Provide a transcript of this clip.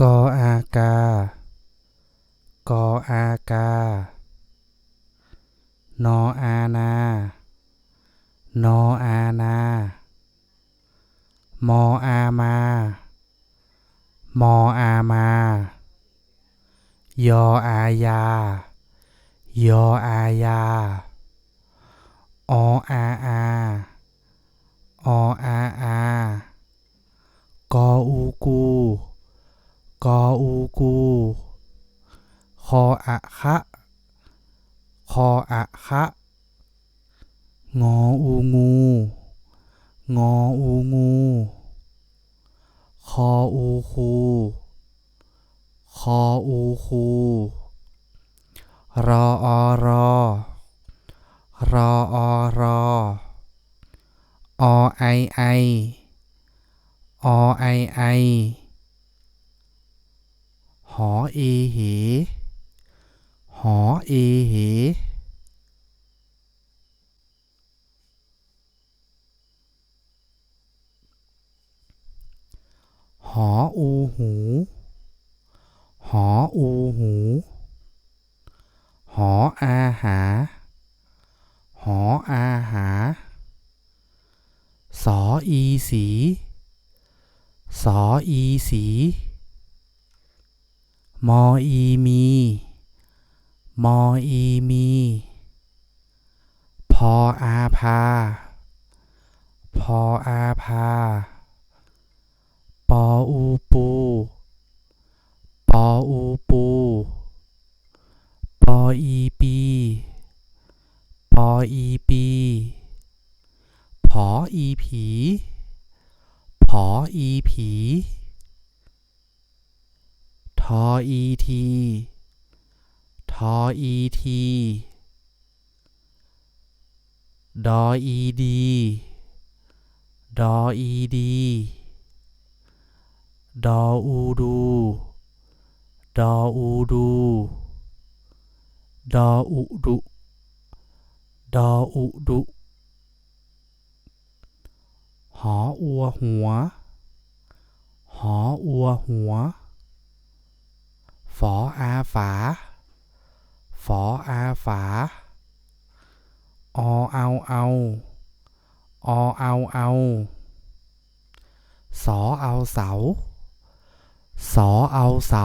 กออากา กออากา นออา นา นออา นา มออา มา มออา มา ยออายา ยออายา ออาอาออาอากออูกู กออูกู คออะคะคออะคะงออูงู งออูงู คออูคูคออูคูรออรอรออรออไอไออไอไอ หอเอเห หอเอเหหออูหู หออูหู หออาหา หออาหา สออีสี สออีสี มออีมี มออีมี พออาพา พออาพา ปออูปู ปออูปู ปออีปี ปออีปี ผออีผี ผออีผี ทออีทีทออีทีดออีดีดออีดีดออูดูดออูดูดออุดุดออุดุหออัวหัว หออัวหัว ฝออาฝา ฝออาฝา อเอาเอาอเอาเอาสอเอาเสา สอเอาเสา